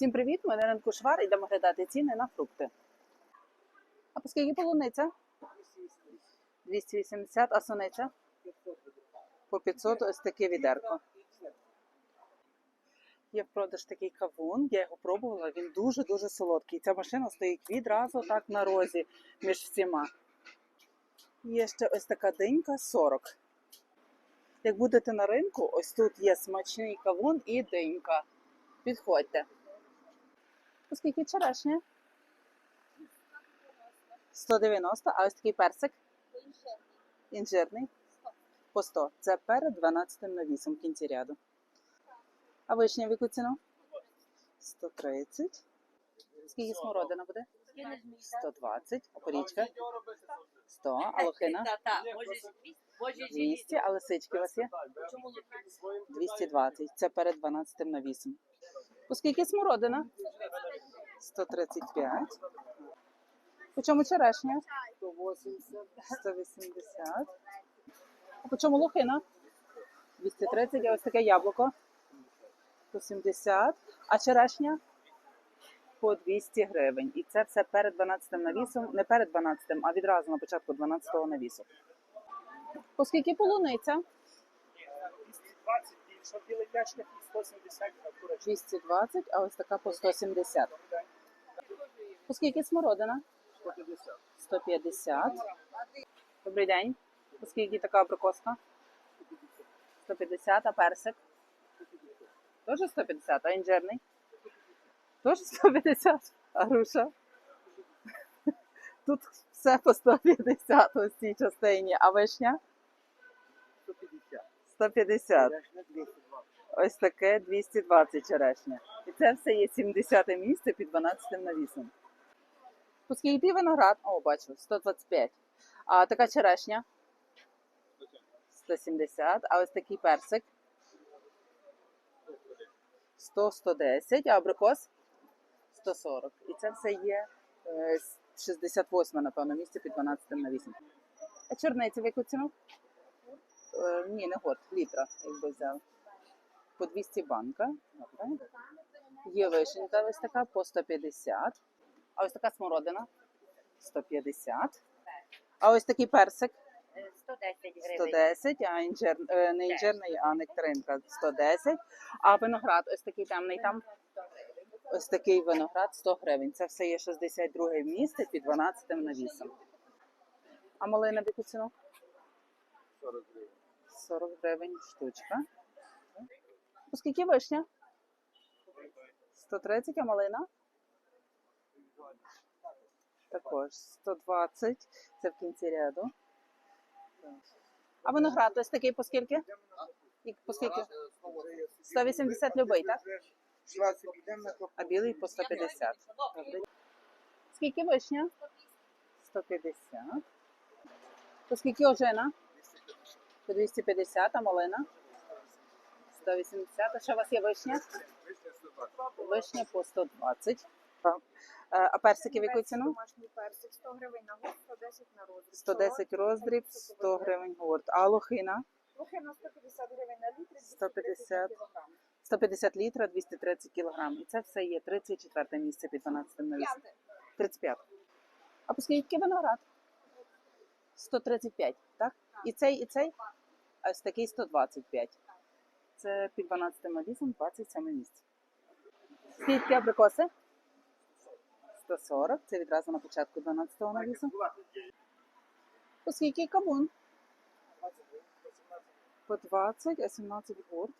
Всім привіт! Ми на ринку Швар йдемо глядати ціни на фрукти. А по скільки полуниця? 280, а суниця? По 500 ось таке відерко. Є в продаж такий кавун, я його пробувала, він дуже-дуже солодкий. Ця машина стоїть відразу так на розі між всіма. Є ще ось така динька 40. Як будете на ринку, ось тут є смачний кавун і динька. Підходьте. Оскільки черешня? 190, а ось такий персик інжирний по 100. Це перед 12 навісом в кінці ряду. А вишня в яку ціну? 130. Скільки смородина буде? 120. А порічка? 100. А лохина? 200. А лисички у вас є? 220. Це перед 12 навісом. Оскільки смородина? 135. По чому черешня? 180. А по чому лохина? 230. А ось таке яблуко? По 70. А черешня? По 200 гривень. І це все перед 12 навісом. Не перед 12, а відразу на початку 12 навісу. Оскільки полуниця? 220 більше, білий ящик 170 на 220, а ось така по 170. Оскільки смородина? 150. 150. Добрий день. Оскільки така абрикоска? 150, а персик? Теж 150, а інжирний? Теж 150, а груша? Тут все по 150 ось цій частині, а вишня? 150. 150. Ящик 220. Ось таке 220 черешня. І це все є 70 місце під 12 навісом. Оскільки виноград, о, бачу, 125. А така черешня 170. А ось такий персик 100, 110, а абрикос 140. І це все є е, 68, напевно, місце під 12 навісом. А чорниця в яку ціну? Е, ні, не год, літра, якби взяв. По 200 банка. Добре. Є вишенька ось така по 150. А ось така смородина 150. А ось такий персик 110 гривень. 110, а інжир, е, не інжирний, а нектаринка 110. А виноград ось такий темний там. Ось такий виноград 100 гривень. Це все є 62 місце під 12 навісом. А малина в яку ціну? 40 гривень. 40 гривень штучка. Оскільки вишня? 130, а малина? Також 120. Це в кінці ряду. А виноград ось такий по скільки? І по скільки? 180 любий, так? А білий по 150. Скільки вишня? 150. По ожина? По 250, а малина? 180. А що у вас є вишня? Вишня по 120. Е, А персики в яку ціну? Домашній персик 100 гривень на гурт, 110 на роздріб. 110 роздріб, 100 гривень гурт. А лохина? Трохи на 150 гривень на літр, 150. 230 кілограм. 150 літра, 230 кілограм. І це все є 34 місце під 12 навісом. 35. А по скільки виноград? 135, так? І цей, і цей? А ось такий 125. Це під 12 навісом 27 місце. Скільки абрикоси? 140. Це відразу на початку 12 навісу. Оскільки скільки? По 20, а 17 гурт.